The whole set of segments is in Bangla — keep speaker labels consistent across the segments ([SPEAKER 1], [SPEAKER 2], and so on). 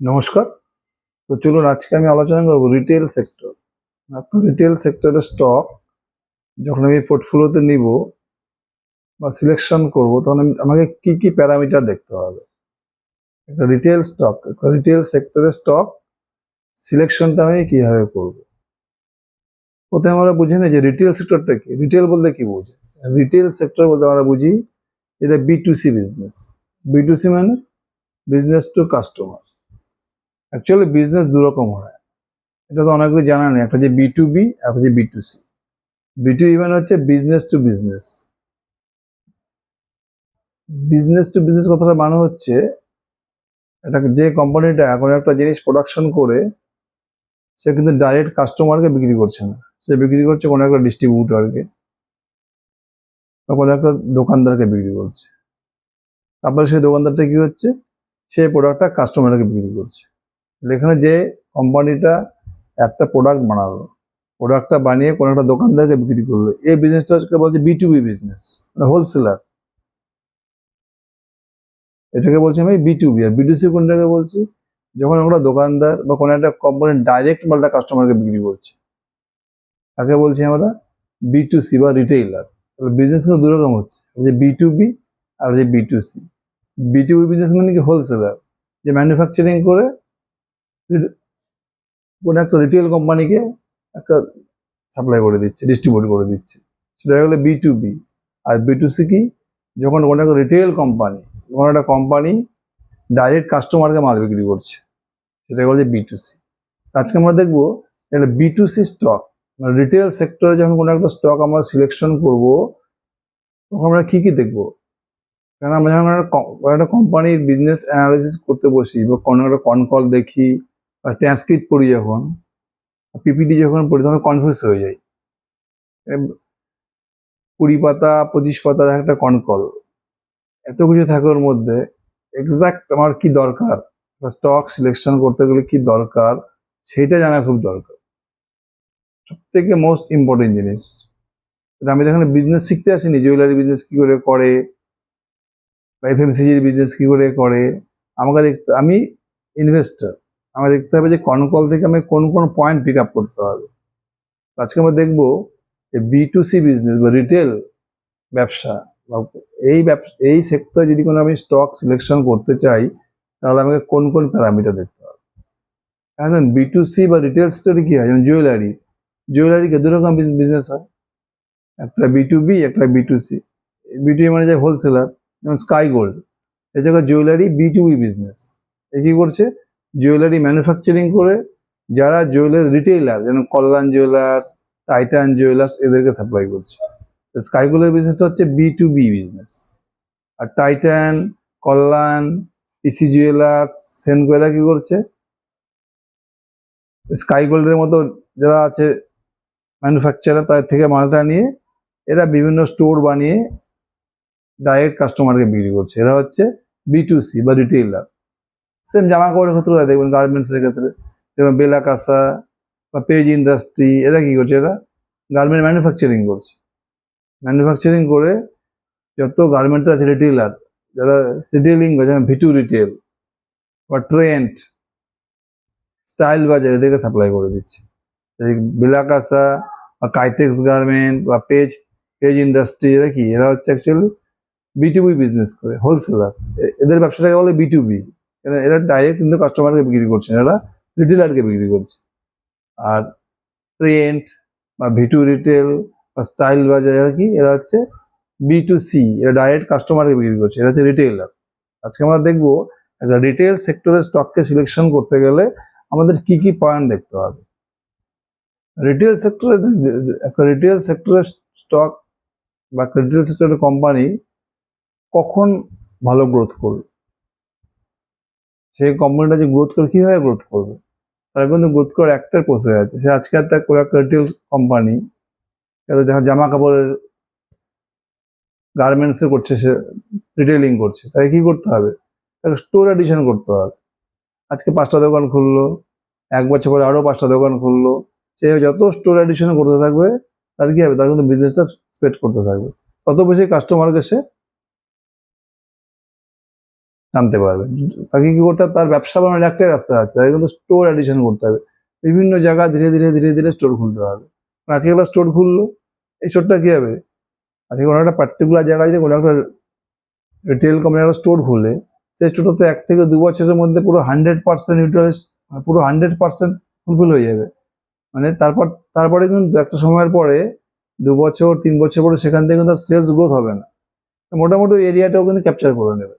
[SPEAKER 1] নমস্কার। তো চলুন, আজকে আমি আলোচনা করব রিটেল সেক্টর রিটেল সেক্টরের স্টক যখন আমি পোর্টফোলিওতে নিব বা সিলেকশন করব, তখন আমি আমাকে কি কি প্যারামিটার দেখতে হবে? একটা রিটেল স্টক একটা রিটেল সেক্টরের স্টক সিলেকশনটা আমি কীভাবে করব? প্রথমে আমরা বুঝি না যে রিটেল সেক্টরটা কি। রিটেল বলতে কি বুঝি? রিটেল সেক্টর বলতে আমরা বুঝি এটা B to C business B to C মানে business to customer actually business দু রকম হয়। এটা তো অনেকেই জানা নেই একটা যে বি টু বি একটা যে B to C B to even হচ্ছে business to business business to business কথাটা মানে হচ্ছে এটা যে কোম্পানিটা এখন একটা জিনিস প্রোডাকশন করে, সে কিন্তু ডাইরেক্ট কাস্টমারকে বিক্রি করছে না। সে বিক্রি করছে কোনো একটা ডিস্ট্রিবিউটরকে কোনো একটা দোকানদারকে বিক্রি করছে। তারপরে সেই দোকানদারটা কি হচ্ছে? সে প্রোডাক্টটা কাস্টমারকে বিক্রি করছে। এখানে যে কোম্পানিটা একটা প্রোডাক্ট বানালো প্রোডাক্টটা বানিয়ে কোনো একটা দোকানদারকে বিক্রি করল, এই বিজনেসটাকে বলছে বি টু বি বিজনেস মানে হোলসেলার এটাকে বলছি আমি বি টু বি আর বি টু সি কোনটাকে বলছি? যখন আমরা দোকানদার বা কোনো একটা কোম্পানি ডাইরেক্ট মালটা কাস্টমারকে বিক্রি করছে, তাকে বলছি আমরা বি টু সি বা রিটেইলার তাহলে বিজনেস কিন্তু দু রকম হচ্ছে যে বি টু বি আর যে B to C B to B business মানে কি? হোলসেলার যে ম্যানুফ্যাকচারিং করে কোনো একটা রিটেল কোম্পানিকে একটা সাপ্লাই করে দিচ্ছে ডিস্ট্রিবিউট করে দিচ্ছে। সেটা হলো বি টু বি আর বি টু সি কি? যখন কোনো একটা রিটেল কোম্পানি কোনো একটা কোম্পানি ডাইরেক্ট কাস্টমারকে মাল বিক্রি করছে, সেটাকে বলছে বি টু সি আজকে আমরা দেখব এটা বি টু সি স্টক মানে রিটেল সেক্টরে যখন কোনো একটা স্টক আমরা সিলেকশন করব, তখন আমরা কী কী দেখব? কারণ আমরা যখন একটা কোনো কোম্পানির বিজনেস অ্যানালিসিস করতে বসি, বা কোনো একটা কনকল দেখি ট্রান্সক্রিপ্ট পড়ি যখন পিপিটি যখন পড়ি, তখন কনফিউজ হয়ে যাই। কুড়ি পাতা, পঁচিশ পাতার একটা কনকল। এত কিছু থাকে ওর মধ্যে এক্সাক্ট আমার কি দরকার? স্টক সিলেকশন করতে গেলে কি দরকার? সেটা জানা খুব দরকার। সব থেকে মোস্ট ইম্পর্টেন্ট জিনিস আমি এখানে বিজনেস শিখতে আসিনি জুয়েলারি বিজনেস কি করে করে বা এফএমসিজির বিজনেস কি করে করে। আমাকে দেখতে, আমি ইনভেস্টর আমাকে দেখতে হবে যে কোন কল থেকে আমি কোন কোন পয়েন্ট পিক আপ করতে হবে। আজকে আমরা দেখব যে বি টু সি বিজনেস বা রিটেল ব্যবসা বা এই ব্যবসা, এই সেক্টরে যদি কোনো আমি স্টক সিলেকশন করতে চাই, তাহলে আমাকে কোন কোন প্যারামিটার দেখতে হবে। এখন বি টু সি বা রিটেল সেক্টরে কী হয়? যেমন জুয়েলারি জুয়েলারিকে দু রকম বিজনেস হয়। একটা বি টু বি একটা B to C B to মানে যে হোলসেলার যেমন স্কাই গোল্ড এছাড়া jewellery B to B business এ কী করছে? জুয়েলারি ম্যানুফ্যাকচারিং করে যারা জুয়েলারি রিটেইলার যেমন কল্যাণ জুয়েলার্স টাইটান জুয়েলার্স এদেরকে সাপ্লাই করছে। তো স্কাই বিজনেসটা হচ্ছে বি টু বি বিজনেস আর টাইটান কল্যাণ ইসি জুয়েলার্স সেনকো এরা কি করছে? স্কাই গোল্ডের মতো যারা আছে ম্যানুফ্যাকচারার তাদের থেকে মালটা নিয়ে এরা বিভিন্ন স্টোর বানিয়ে ডাইরেক্ট কাস্টমারকে বিক্রি করছে। এরা হচ্ছে বি টু সি বা রিটেইলার সেম জামা কাপড়ের ক্ষেত্রে দেখবেন গার্মেন্টস এর ক্ষেত্রে। যেমন বেলা কাসা বা পেজ ইন্ডাস্ট্রি এরা কি করছে এরা? গার্মেন্ট ম্যানুফ্যাকচারিং করছে। ম্যানুফ্যাকচারিং করে যত গার্মেন্ট আছে রিটেইলার যারা রিটেইলিং করে, যেমন ভিটু রিটেল বা ট্রেন্ট স্টাইল বাজার এদেরকে সাপ্লাই করে দিচ্ছে। এই বিলাকাসা বা কাইটেক্স গার্মেন্ট বা পেজ পেজ ইন্ডাস্ট্রি এরা কি? এরা হচ্ছে actually B to B business করে হোলসেলার এদের ব্যবসাটাকে বলে বিটুবি এরা ডাইরেক্ট কিন্তু কাস্টমারকে বিক্রি করছে, এরা রিটেলারকে বিক্রি করছে। আর ট্রেন্ট বা ভিটু রিটেল বা স্টাইল বাজার এরা কি, এরা হচ্ছে বি টু সি এরা ডাইরেক্ট কাস্টমারকে বিক্রি করছে, এরা হচ্ছে রিটেলার আজকে আমরা দেখব একটা রিটেল সেক্টরের স্টককে সিলেকশন করতে গেলে আমাদের কি কি পয়েন্ট দেখতে হবে। রিটেল সেক্টরে একটা রিটেল সেক্টরের স্টক বা রিটেল সেক্টরের কোম্পানি কখন ভালো গ্রোথ করবে? সেই কোম্পানিটা যে গ্রোথ করে, কীভাবে গ্রোথ করবে? তারা কিন্তু গ্রোথ করার একটাই প্রসেস আছে। সে আজকে তার কোনো রিটেল কোম্পানি দেখা জামা কাপড়ের গার্মেন্টস করছে, সে রিটেলিং করছে। তাকে কি করতে হবে? তাকে স্টোর এডিশন করতে হবে। আজকে পাঁচটা দোকান খুললো, এক বছর পরে আরও পাঁচটা দোকান খুললো। সে যত স্টোর এডিশন করতে থাকবে, তার কি হবে? তার কিন্তু বিজনেসটা স্প্রেড করতে থাকবে। তত বেশি কাস্টমারকে সে জানতে পারবে। তাকে কি করতে হবে? তার ব্যবসা বানানোর একটাই রাস্তা আছে, তাকে কিন্তু স্টোর অ্যাডিশন করতে হবে। বিভিন্ন জায়গা ধীরে ধীরে ধীরে ধীরে স্টোর খুলতে হবে। কারণ আজকে একটা স্টোর খুললো, এই স্টোরটা কি হবে? আজকে কোনো একটা পার্টিকুলার জায়গায় যদি কোনো একটা রিটেল কোম্পানি একটা স্টোর খুলে, সেই স্টোরটা তো এক থেকে দু বছরের মধ্যে পুরো হান্ড্রেড পার্সেন্ট ইউটিলাইজ পুরো হান্ড্রেড পার্সেন্ট ফুলফিল হয়ে যাবে। মানে তারপর, তারপরে কিন্তু একটা সময়ের পরে দু বছর, তিন বছর পরে সেখান থেকে কিন্তু সেলস গ্রোথ হবে না। মোটামুটি এরিয়াটাও কিন্তু ক্যাপচার করে নেবে।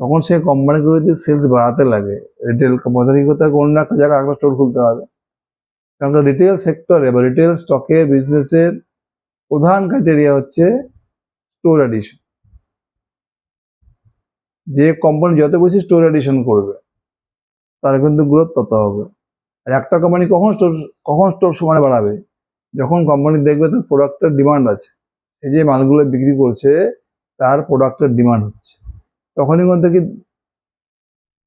[SPEAKER 1] তখন সে কোম্পানিগুলোতে সেলস বাড়াতে লাগে রিটেল কোম্পানি করতে হবে অন্য একটা জায়গায় একটা স্টোর খুলতে হবে। কারণ রিটেল সেক্টরে বা রিটেল স্টকে বিজনেসের প্রধান ক্রাইটেরিয়া হচ্ছে স্টোর অ্যাডিশন যে কোম্পানি যত বেশি স্টোর অ্যাডিশন করবে, তার কিন্তু গ্রোথ তত হবে। আর একটা কোম্পানি কখন স্টোর কখন স্টোর সময় বাড়াবে? যখন কোম্পানি দেখবে তার প্রোডাক্টের ডিমান্ড আছে এই যে মালগুলো বিক্রি করছে, তার প্রোডাক্টের ডিমান্ড হচ্ছে। তখনই কোন থেকে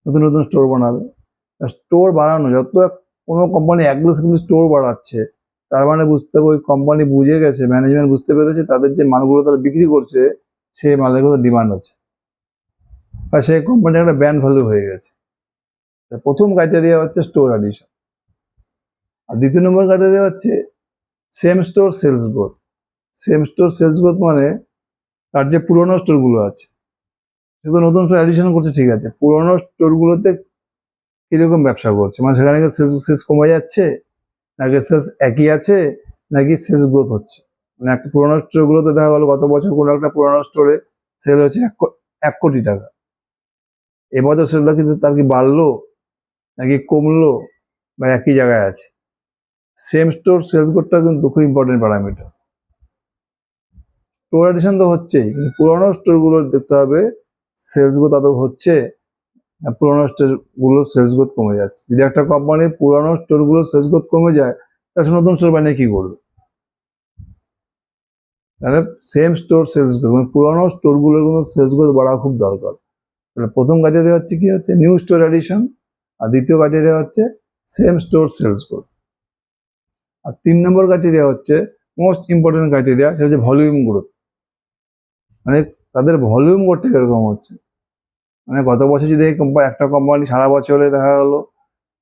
[SPEAKER 1] নতুন নতুন স্টোর বানাবে। স্টোর বাড়ানো যত কোনো কোম্পানি অ্যাগ্রেসিভলি স্টোর বাড়াচ্ছে তার মানে বুঝতে হবে ওই কোম্পানি বুঝে গেছে ম্যানেজমেন্ট বুঝতে পেরেছে, তাদের যে মালগুলো তারা বিক্রি করছে, সেই মালের কোনো ডিমান্ড আছে। আর সেই কোম্পানির একটা ব্র্যান্ড ভ্যালু হয়ে গেছে। প্রথম ক্রাইটেরিয়া হচ্ছে স্টোর অ্যাডিশন আর দ্বিতীয় নম্বর ক্রাইটেরিয়া হচ্ছে same store sales growth same store sales growth মানে তার যে পুরোনো স্টোরগুলো আছে তো নতুন স্টোর অ্যাডিশন করছে, ঠিক আছে। পুরোনো স্টোরগুলোতে কীরকম ব্যবসা করছে? মানে সেখানে সেলস সেলস কমে যাচ্ছে, নাকি সেলস একই আছে, নাকি সেলস গ্রোথ হচ্ছে? মানে একটা পুরোনো স্টোরগুলোতে দেখা গেলো, গত বছর কোনো একটা পুরোনো স্টোরে সেল হচ্ছে এক এক কোটি টাকা। এবছর সেলটা কিন্তু তার কি বাড়লো, নাকি কমলো, বা একই জায়গায় আছে? সেম স্টোর সেলস গ্রোথটা কিন্তু খুব ইম্পর্টেন্ট প্যারামিটার স্টোর অ্যাডিশন তো হচ্ছেই, কিন্তু পুরোনো স্টোরগুলো দেখতে হবে সেলস গ্রোথ আদৌ হচ্ছে? পুরোনো স্টোরগুলোর সেলস গ্রোথ কমে যাচ্ছে। যদি একটা কোম্পানির পুরোনো স্টোরগুলোর সেলস গ্রোথ কমে যায়, তাহলে নতুন স্টোর বানিয়ে কি করবে? তাহলে সেম স্টোর সেলস গ্রোথ মানে পুরোনো স্টোরগুলোর কিন্তু সেলস গ্রোথ বাড়া খুব দরকার। তাহলে প্রথম ক্রাইটেরিয়া হচ্ছে কি হচ্ছে? নিউ স্টোর অ্যাডিশন আর দ্বিতীয় ক্রাইটেরিয়া হচ্ছে সেম স্টোর সেলস গ্রোথ আর তিন নম্বর ক্রাইটেরিয়া হচ্ছে মোস্ট ইম্পর্টেন্ট ক্রাইটেরিয়া সেটা হচ্ছে ভলিউম গ্রোথ মানে তাদের ভলিউম গ্রোথটা এরকম হচ্ছে? মানে গত বছর যদি কোম্পানি একটা কোম্পানি সারা বছরে দেখা গেলো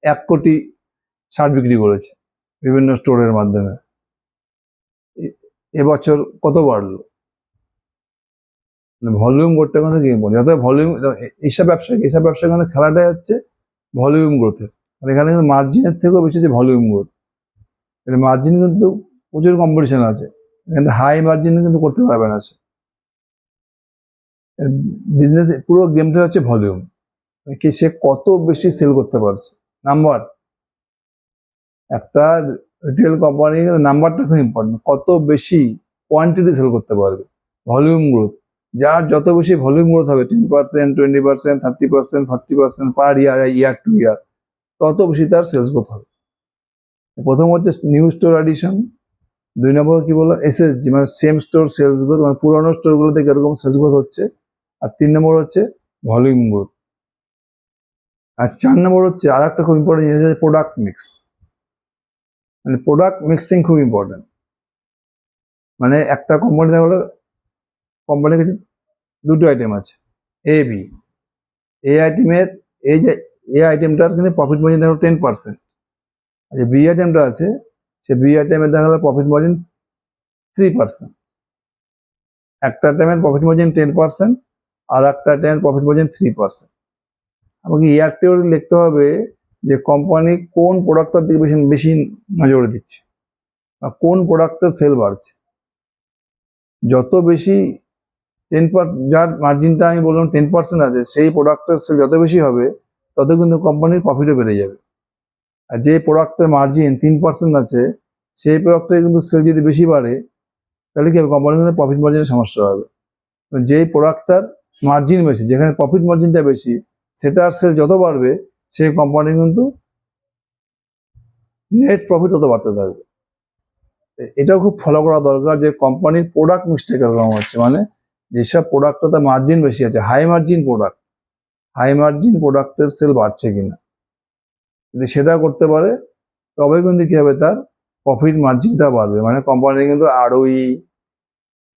[SPEAKER 1] এক কোটি শার্ট বিক্রি করেছে বিভিন্ন স্টোরের মাধ্যমে। এবছর কত বাড়লো? মানে ভলিউম করতে কিন্তু কি ইম্পর্টেন্ট যত ভলিউম এইসব ব্যবসা, এইসব ব্যবসার কিন্তু খেলাটাই হচ্ছে ভলিউম গ্রোথের মানে এখানে কিন্তু মার্জিনের থেকেও বেশি হচ্ছে ভলিউম গ্রোথ মানে মার্জিন কিন্তু প্রচুর কম্পিটিশন আছে। কিন্তু হাই মার্জিন কিন্তু করতে পারবে না সে। বিজনেস পুরো গেমটা হচ্ছে ভলিউম কি সে কত বেশি সেল করতে পারছে? নাম্বার একটা রিটেল কোম্পানি নাম্বারটা খুব ইম্পর্টেন্ট কত বেশি কোয়ান্টিটি সেল করতে পারবে? ভলিউম গ্রোথ যার যত বেশি ভলিউম গ্রোথ হবে ten percent twenty percent thirty percent forty percent per year year to year তত বেশি তার সেলস গ্রোথ হবে। প্রথম হচ্ছে নিউ স্টোর অ্যাডিশন দুই নম্বর কি বলল? এসএসজি মানে সেম স্টোর সেলস গ্রোথ মানে পুরোনো স্টোরগুলোতে কীরকম সেলস গ্রোথ হচ্ছে? আর তিন নম্বর হচ্ছে ভলিউম গ্রোথ আর চার নম্বর হচ্ছে আর একটা খুব ইম্পর্টেন্ট জিনিস হচ্ছে প্রোডাক্ট মিক্স মানে প্রোডাক্ট মিক্সিং খুব ইম্পর্টেন্ট মানে একটা কোম্পানি হলো কোম্পানির কাছে দুটো আইটেম আছে এ বি এ আইটেমের এই যে এ আইটেমটার কিন্তু প্রফিট মার্জিন দেখা টেন পার্সেন্ট আর যে বি আইটেমটা আছে, সে বি আইটেমের দেখা গেলো প্রফিট মার্জিন থ্রি পার্সেন্ট একটা আইটেমের প্রফিট মার্জিন টেন পার্সেন্ট আর একটা আইটেমের প্রফিট মার্জিন থ্রি পার্সেন্ট আমাকে ইয়ারটিও লিখতে হবে যে কোম্পানি কোন প্রোডাক্টটার দিকে বেশি বেশি নজর দিচ্ছে বা কোন প্রোডাক্টের সেল বাড়ছে। যত বেশি টেন পার যার মার্জিনটা আমি বললাম টেন পার্সেন্ট আছে, সেই প্রোডাক্টের সেল যত বেশি হবে, তত কিন্তু কোম্পানির প্রফিটও বেড়ে যাবে। আর যে প্রোডাক্টের মার্জিন তিন পার্সেন্ট আছে, সেই প্রোডাক্টের কিন্তু সেল যদি বেশি বাড়ে, তাহলে কি হবে? কোম্পানির কিন্তু প্রফিট মার্জিনের সমস্যা হবে। যেই প্রোডাক্টটার মার্জিন বেশি, যেখানে প্রফিট মার্জিনটা বেশি সেটার সেল যত বাড়বে, সেই কোম্পানি কিন্তু নেট প্রফিট তত বাড়তে থাকবে। এটাও খুব ফলো করা দরকার যে কোম্পানির প্রোডাক্ট মিস্টেক এরকম হচ্ছে মানে যেসব প্রোডাক্টটাতে মার্জিন বেশি আছে high margin product high margin প্রোডাক্টের সেল বাড়ছে কিনা, যদি সেটা করতে পারে তবে কিন্তু কী হবে, তার প্রফিট মার্জিনটা বাড়বে মানে কোম্পানি কিন্তু আরওই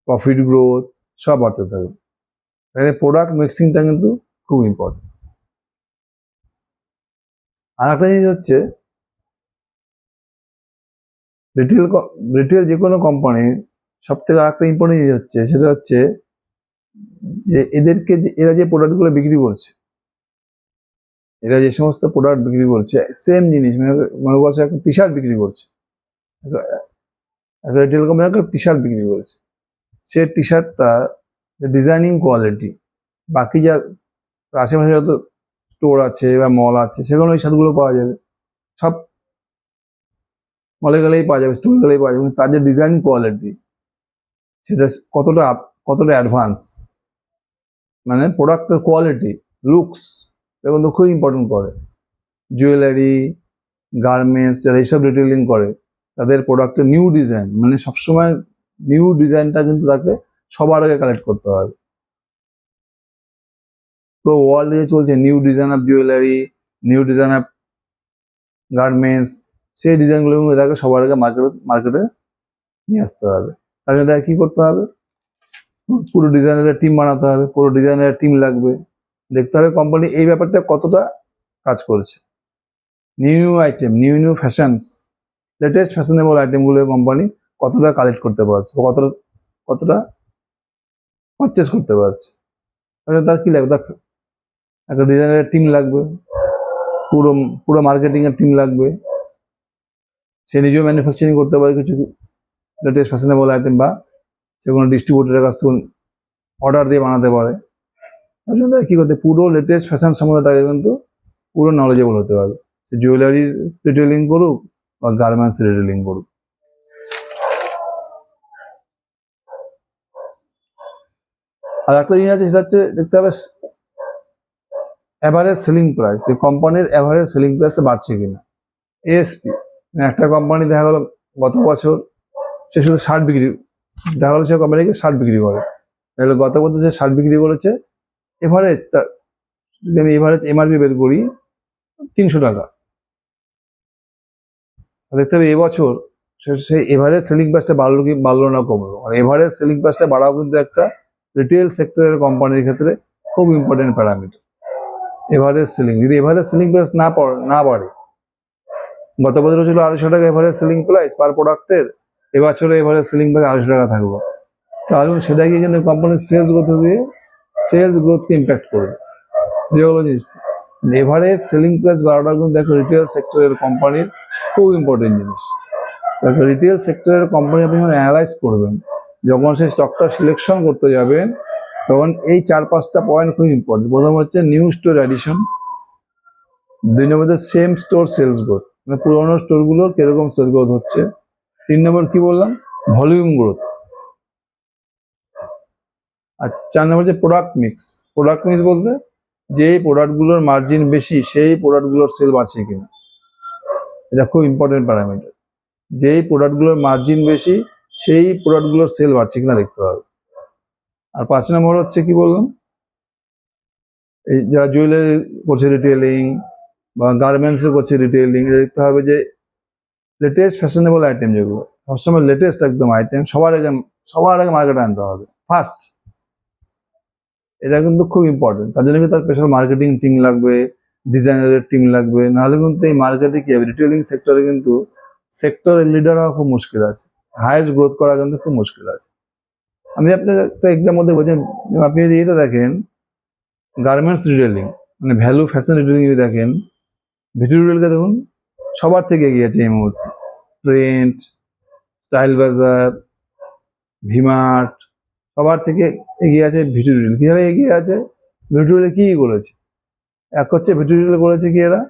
[SPEAKER 1] প্রফিট গ্রোথ সব বাড়তে থাকবে। এখানে প্রোডাক্ট মিক্সিংটা কিন্তু খুব ইম্পর্টেন্ট আর একটা জিনিস হচ্ছে রিটেল রিটেল যে কোনো কোম্পানির সব থেকে আরেকটা ইম্পর্টেন্ট জিনিস হচ্ছে, সেটা হচ্ছে যে এদেরকে এরা যে প্রোডাক্টগুলো বিক্রি করছে, এরা যে সমস্ত প্রোডাক্ট বিক্রি করছে সেম জিনিস মানে মনে করছে একটা টি শার্ট বিক্রি করছে, একটা রিটেল কোম্পানি একটা টি শার্ট বিক্রি করছে, সে টি শার্টটা ডিজাইনিং কোয়ালিটি বাকি যা আশেপাশে যত স্টোর আছে বা মল আছে সেখানে ওই শার্টগুলো পাওয়া যাবে। সব মলে গেলেই পাওয়া যাবে স্টোরে গেলেই পাওয়া যাবে। তার যে ডিজাইন কোয়ালিটি সেটা কতটা কতটা অ্যাডভান্স মানে প্রোডাক্টের কোয়ালিটি লুকস এটা তো খুব ইম্পর্টেন্ট করে। জুয়েলারি গার্মেন্টস যারা এইসব রিটেলিং করে, তাদের প্রোডাক্টের নিউ ডিজাইন মানে সবসময় নিউ ডিজাইনটা কিন্তু তাকে সবার আগে কালেক্ট করতে হবে। তো ওয়ার্ল্ডে যে চলছে new design of jewellery new design of garments সেই ডিজাইনগুলো তাকে সবার আগে মার্কেটে মার্কেটে নিয়ে আসতে হবে। তার জন্য তাকে কি করতে হবে? পুরো ডিজাইনের টিম বানাতে হবে, পুরো ডিজাইনের টিম লাগবে। দেখতে হবে কোম্পানি এই ব্যাপারটা কতটা কাজ করছে। New new item new new fashions latest fashionable আইটেমগুলো কোম্পানি কতটা কালেক্ট করতে পারছে, কতটা কতটা পারচেস করতে পারছে। তার কি লাগবে? তার একটা ডিজাইনের টিম লাগবে। পুরো পুরো মার্কেটিং এর টিম লাগবে। সে নিজেও ম্যানুফ্যাকচারিং করতে পারে কিছু লেটেস্ট ফ্যাশনেবল আইটেম বা সে কোনো ডিস্ট্রিবিউটারের কাছ থেকে অর্ডার দিয়ে বানাতে পারে। তার জন্য কি করতে পুরো লেটেস্ট ফ্যাশন সম্বন্ধে তাকে কিন্তু পুরো নলেজেবল হতে হবে। সে জুয়েলারির রিটেলিং করুক বা গার্মেন্টস রিটেলিং করুক। আর একটা জিনিস আছে, সেটা হচ্ছে দেখতে হবে অ্যাভারেজ সেলিং প্রাইস এই কোম্পানির অ্যাভারেজ সেলিং প্রাইস বাড়ছে কিনা। এএসপি একটা কোম্পানি দেখা গেলো গত বছর সে শুধু শার্ট বিক্রি, দেখা গেলো সে কোম্পানিকে শার্ট বিক্রি করে। তাহলে গত বছর সে শার্ট বিক্রি করেছে এভারেজ যদি আমি এভারেজ এমআরপি বের করি, তিনশো টাকা। দেখতে হবে এবছর সেই এভারেজ সেলিং প্রাইসটা বাড়লো কি, বাড়লো না কমলো। আর এভারেজ সেলিং প্রাইসটা বাড়াও কিন্তু একটা রিটেল সেক্টরের কোম্পানির ক্ষেত্রে খুব ইম্পর্টেন্ট প্যারামিটার এভারেজ সিলিং যদি এভারেজ সিলিং প্রাইস না না বাড়ে, গত বছর ছিল আড়াইশো টাকা এভারেজ সিলিং প্রাইস পার প্রোডাক্টের এবছরে এভারেজ সিলিং প্রাইস আড়াইশো টাকা থাকল তাহলে সেটা গিয়ে কিন্তু কোম্পানির সেলস গ্রোথ দিয়ে সেলস গ্রোথকে ইম্প্যাক্ট করবে? বুঝে গেলো জিনিসটা। এভারেজ সেলিং প্রাইস বাড়াটা কিন্তু দেখো রিটেল সেক্টরের কোম্পানির খুব ইম্পর্টেন্ট জিনিস। রিটেল সেক্টরের কোম্পানি আপনি যখন অ্যানালাইজ করবেন যখন সেই স্টকটা সিলেকশন করতে যাবেন, তখন এই চার পাঁচটা পয়েন্ট খুব ইম্পর্টেন্ট প্রথম হচ্ছে নিউ স্টোর অ্যাডিশন দুই নম্বর সেম স্টোর সেলস গ্রোথ মানে পুরোনো স্টোরগুলো কীরকম সেলস গ্রোথ হচ্ছে। তিন নম্বর কি বললাম? ভলিউম গ্রোথ আর চার নম্বর হচ্ছে প্রোডাক্ট মিক্স প্রোডাক্ট মিক্স বলতে যে প্রোডাক্টগুলোর মার্জিন বেশি, সেই প্রোডাক্টগুলোর সেল বাড়ছে কিনা। এটা খুব ইম্পর্টেন্ট প্যারামিটার যেই প্রোডাক্টগুলোর মার্জিন বেশি সেই প্রোডাক্টগুলোর সেল বাড়ছে কিনা দেখতে হবে। আর পাঁচ নম্বর হচ্ছে কি বললাম? এই যারা জুয়েলারি করছে রিটেলিং বা গার্মেন্টসে করছে রিটেলিং দেখতে হবে যে লেটেস্ট ফ্যাশনেবল আইটেম যেগুলো, সবসময় লেটেস্ট একদম আইটেম সবার আগে সবার আগে মার্কেটে আনতে হবে ফার্স্ট এটা কিন্তু খুব ইম্পর্টেন্ট তার জন্য কিন্তু তার স্পেশাল মার্কেটিং টিম লাগবে ডিজাইনারের টিম লাগবে, নাহলে কিন্তু এই মার্কেটে কি হবে? রিটেলিং সেক্টরে কিন্তু সেক্টরের লিডার হওয়া খুব মুশকিল আছে। হাইয়েস্ট গ্রোথ করা কিন্তু খুব মুশকিল আছে। আমি আপনার একটা এক্সাম্পল দেবো যে, আপনি যদি এটা দেখেন গার্মেন্টস রিটেলিং মানে ভ্যালু ফ্যাশন রিটেলিং যদি দেখেন ভিডিও রিটেলকে দেখুন, সবার থেকে এগিয়ে আছে এই মুহূর্তে। ট্রেন্ড স্টাইল বাজার ভিমার্ট সবার থেকে এগিয়ে আছে ভিডিও রিটেল কীভাবে এগিয়ে আছে? ভিডিও রিটেল কী করেছে? এক হচ্ছে ভিডিও রিটেল করেছে কি এরা?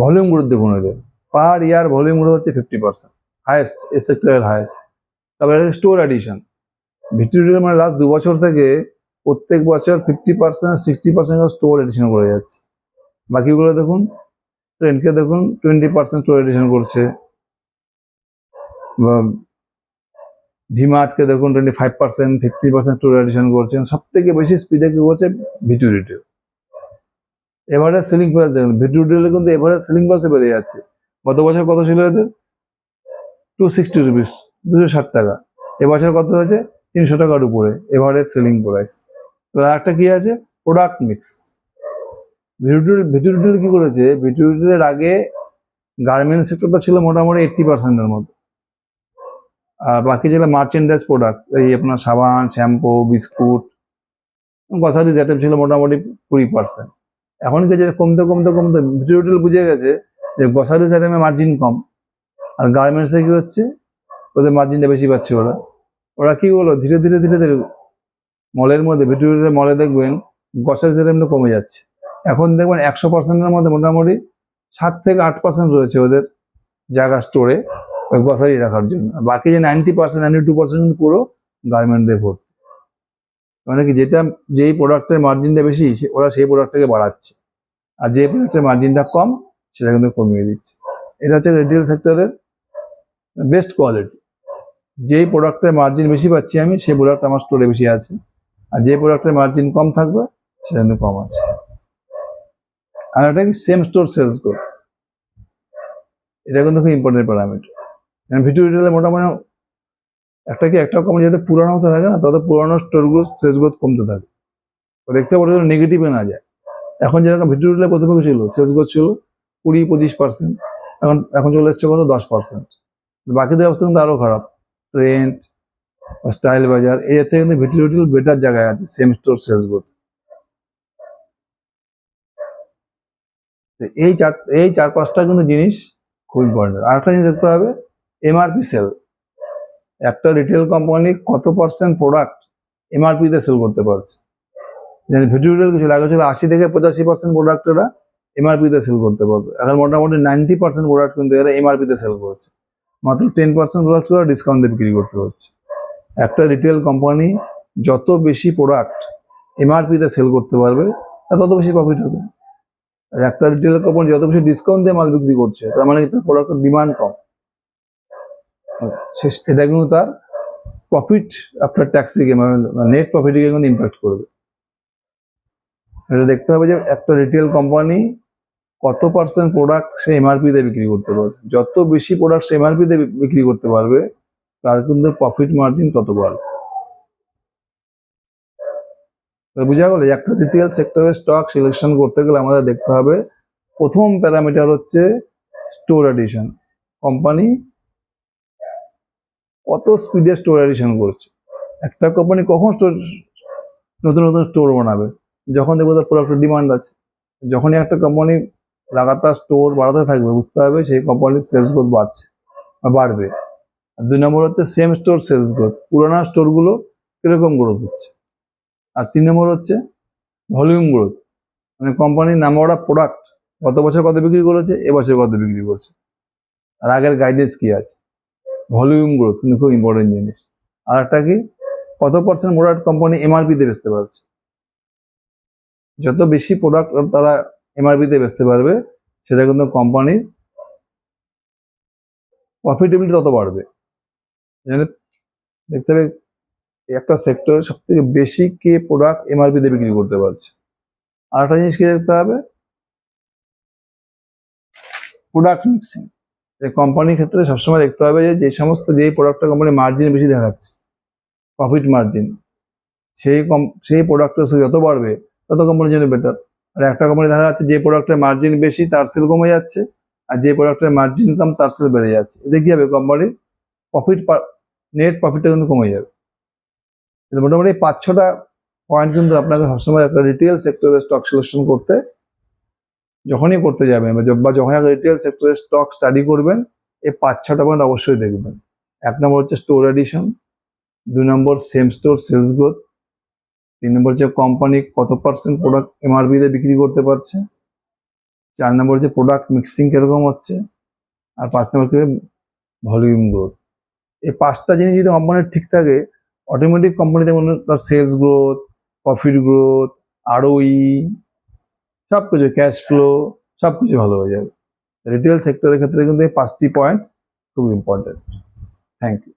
[SPEAKER 1] ভলিউম গ্রোথ দেখুন এদের পার ইয়ার ভলিউম গ্রোথ হচ্ছে ফিফটি পার্সেন্ট হায়েস্ট এ সেক্টরের হায়েস্ট তারপরে স্টোর অ্যাডিশন ভিডিও রিটেল মানে লাস্ট দু বছর থেকে প্রত্যেক বছর fifty percent sixty percent store addition করে যাচ্ছে। বাকিগুলো দেখুন ট্রেনকে দেখুন টোয়েন্টি পার্সেন্ট স্টোর এডিশন করছে। ভিমার্টকে দেখুন twenty five percent fifty percent store addition করছেন। সব থেকে বেশি স্পিডে কি করছে? Video retail average selling price দেখুন ভিডিও রিটেলে কিন্তু এভারেজ সেলিং প্রাইসে বেড়ে যাচ্ছে। গত বছর কত ছিল এদের? টু সিক্সটি রুপিস দুশো ষাট টাকা। এবছর কত হয়েছে? তিনশো টাকার উপরে, এভারেজ সেলিং প্রাইস তো আর একটা কী আছে? প্রোডাক্ট মিক্স ভিডিও ভিডিও কী করেছে? ভিডিওর আগে গার্মেন্ট সেক্টরটা ছিল মোটামুটি এইট্টি পার্সেন্টের মতো। আর বাকি যেগুলো মার্চেন্ডাইজ প্রোডাক্ট এই আপনার সাবান শ্যাম্পু বিস্কুট গ্রসারিজ আইটেম ছিল মোটামুটি কুড়ি পার্সেন্ট এখন কি যে কমতে কমতে কমতে ভিডিও বুঝে গেছে যে গ্রসারিজ আইটেমে মার্জিন কম। আর গার্মেন্টসে কি হচ্ছে ওদের মার্জিনটা বেশি পাচ্ছে ওরা। ওরা কি বলো ধীরে ধীরে ধীরে ধীরে মলের মধ্যে ভিডিও মলে দেখবেন গ্রসারিজ আইটেমটা কমে যাচ্ছে। এখন দেখবেন একশো পার্সেন্টের মধ্যে মোটামুটি সাত থেকে আট পার্সেন্ট রয়েছে ওদের জায়গা স্টোরে ওই গ্রসারি রাখার জন্য। বাকি যে ninety percent ninety two percent কিন্তু পুরো গার্মেন্ট দিয়ে ভর্তি। মানে কি যেটা, যেই প্রোডাক্টের মার্জিনটা বেশি, সে- ওরা সেই প্রোডাক্টটাকে বাড়াচ্ছে। আর যে প্রোডাক্টের মার্জিনটা কম, সেটা কিন্তু কমিয়ে দিচ্ছে। এটা হচ্ছে রিটেল সেক্টরের বেস্ট কোয়ালিটি যেই প্রোডাক্টের মার্জিন বেশি পাচ্ছি আমি, সেই প্রোডাক্ট আমার স্টোরে বেশি আছে। আর যে প্রোডাক্টের মার্জিন কম থাকবে, সেটা কিন্তু কম আছে। আর এটা কি সেম স্টোর সেলস গ্রোথ এটা কিন্তু খুব ইম্পর্টেন্ট প্যারামিটার ভিডিও রিটেলে মোটামুটি একটা কি একটা কোম্পানি যাতে পুরানো হতে থাকে না তত পুরানো স্টোরগুলো সেলস গ্রোথ কমতে থাকে। দেখতে পারে নেগেটিভে না যায়। এখন যেরকম ভিডিও রিটেলে প্রথমে ছিল সেলস গ্রোথ ছিল কুড়ি পঁচিশ পার্সেন্ট এখন এখন চলে এসছে কত? দশ পার্সেন্ট বাকিদের অবস্থা কিন্তু আরও খারাপ। ট্রেন্ড স্টাইল বাজার এর থেকে কিন্তু ভিডিও রিটেল বেটার জায়গায় আছে সেম স্টোর সেলস গ্রোথ এই চার এই চার পাঁচটা কিন্তু জিনিস খুব ইম্পর্টেন্ট আর একটা জিনিস দেখতে হবে এমআরপি সেল একটা রিটেল কোম্পানি কত পার্সেন্ট প্রোডাক্ট এমআরপি তে সেল করতে পারছে? ভিডিও রিটেল কিছু লাগে ছিল আশি থেকে পঁচাশি পার্সেন্ট প্রোডাক্ট এরা এমআরপি তে সেল করতে পারবে। এখন মোটামুটি নাইনটি পার্সেন্ট প্রোডাক্ট কিন্তু এরা এমআরপি তে সেল করছে। মাত্র টেন পার্সেন্ট প্রোডাক্ট করে ডিসকাউন্ট দিয়ে বিক্রি করতে হচ্ছে। একটা রিটেল কোম্পানি যত বেশি প্রোডাক্ট এমআরপি তে সেল করতে পারবে তত বেশি প্রফিট হবে। আর একটা রিটেল কোম্পানি যত বেশি ডিসকাউন্ট দিয়ে মাল বিক্রি করছে, তার মানে তার প্রোডাক্টের ডিমান্ড কম। এটা কিন্তু তার প্রফিট আফটার ট্যাক্স মানে নেট প্রফিটকে কিন্তু ইম্প্যাক্ট করবে। এটা দেখতে হবে যে একটা রিটেল কোম্পানি কত পার্সেন্ট প্রোডাক্ট সে এমআরপি তে বিক্রি করতে পারবে? যত বেশি প্রোডাক্ট সে এমআরপি তে বিক্রি করতে পারবে, তার কিন্তু প্রফিট মার্জিন তত বাড়বে। বোঝা গেল একটা রিটেল সেক্টরের স্টক সিলেকশন করতে গেলে আমাদের দেখতে হবে, প্রথম প্যারামিটার হচ্ছে স্টোর অ্যাডিশন কোম্পানি কত স্পিডে স্টোর অ্যাডিশন করছে? একটা কোম্পানি কখন স্টোর নতুন নতুন স্টোর বানাবে? যখন দেখব তার প্রোডাক্টের ডিমান্ড আছে। যখনই একটা কোম্পানি লাগাতার স্টোর বাড়াতে থাকবে, বুঝতে হবে সেই কোম্পানির সেলস গ্রোথ বাড়ছে বাড়বে। দুই নম্বর হচ্ছে সেম স্টোর সেলস গ্রোথ পুরোনো স্টোরগুলো কীরকম গ্রোথ হচ্ছে আর তিন নম্বর হচ্ছে ভলিউম গ্রোথ মানে কোম্পানির নাম্বার অফ প্রোডাক্ট গত বছর কত বিক্রি করেছে? এবছর কত বিক্রি করছে? আর আগের গাইডেন্স কি আছে? ভলিউম গ্রোথ কিন্তু খুব ইম্পর্টেন্ট জিনিস। আর একটা কি? কত পার্সেন্ট প্রোডাক্ট কোম্পানি এমআরপিতে বেচতে পারছে? যত বেশি প্রোডাক্ট তারা এমআরপি তে বেচতে পারবে, সেটা কিন্তু কোম্পানির প্রফিটেবিলিটি তত বাড়বে। দেখতে হবে, একটা সেক্টরে সব থেকে বেশি কে প্রোডাক্ট এমআরপিতে বিক্রি করতে পারছে। আর একটা জিনিস কি দেখতে হবে? প্রোডাক্ট মিক্সিং কোম্পানির ক্ষেত্রে সবসময় দেখতে হবে যে যে সমস্ত যেই প্রোডাক্টটা কোম্পানি মার্জিন বেশি দেখাচ্ছে প্রফিট মার্জিন সেই কম সেই প্রোডাক্টের যত বাড়বে, তত কোম্পানির জন্য বেটার আর একটা কোম্পানি দেখা যাচ্ছে যে প্রোডাক্টের মার্জিন বেশি, তার সেল কমে যাচ্ছে, আর যে প্রোডাক্টের মার্জিন কম, তার সেল বেড়ে যাচ্ছে। এতে কি হবে কোম্পানির প্রফিট নেট প্রফিটটা কিন্তু কমে যাবে। মোটামুটি পাঁচ, ছটা পয়েন্ট কিন্তু আপনাকে সবসময় একটা রিটেল সেক্টরের স্টক সিলেকশন করতে, যখনই করতে যাবেন, বা যখন একটা রিটেল সেক্টরের স্টক স্টাডি করবেন, এই পাঁচ, ছটা পয়েন্ট অবশ্যই দেখবেন। এক নম্বর হচ্ছে স্টোর এডিশন দুই নম্বর সেম স্টোর সেলস গ্রোথ তিন নম্বর হচ্ছে কোম্পানি কত পার্সেন্ট প্রোডাক্ট এমআরপি তে বিক্রি করতে পারছে? চার নম্বর হচ্ছে প্রোডাক্ট মিক্সিং কীরকম হচ্ছে? আর পাঁচ নম্বর কি ভলিউম গ্রোথ এই পাঁচটা জিনিস যদি কোম্পানির ঠিক থাকে অটোমেটিক কোম্পানিতে মনে তার sales growth profit growth ROE সব কিছু ক্যাশ ফ্লো সব কিছু ভালো হয়ে যাবে। রিটেল সেক্টরের ক্ষেত্রে কিন্তু এই পাঁচটি পয়েন্ট খুব ইম্পর্টেন্ট থ্যাংক ইউ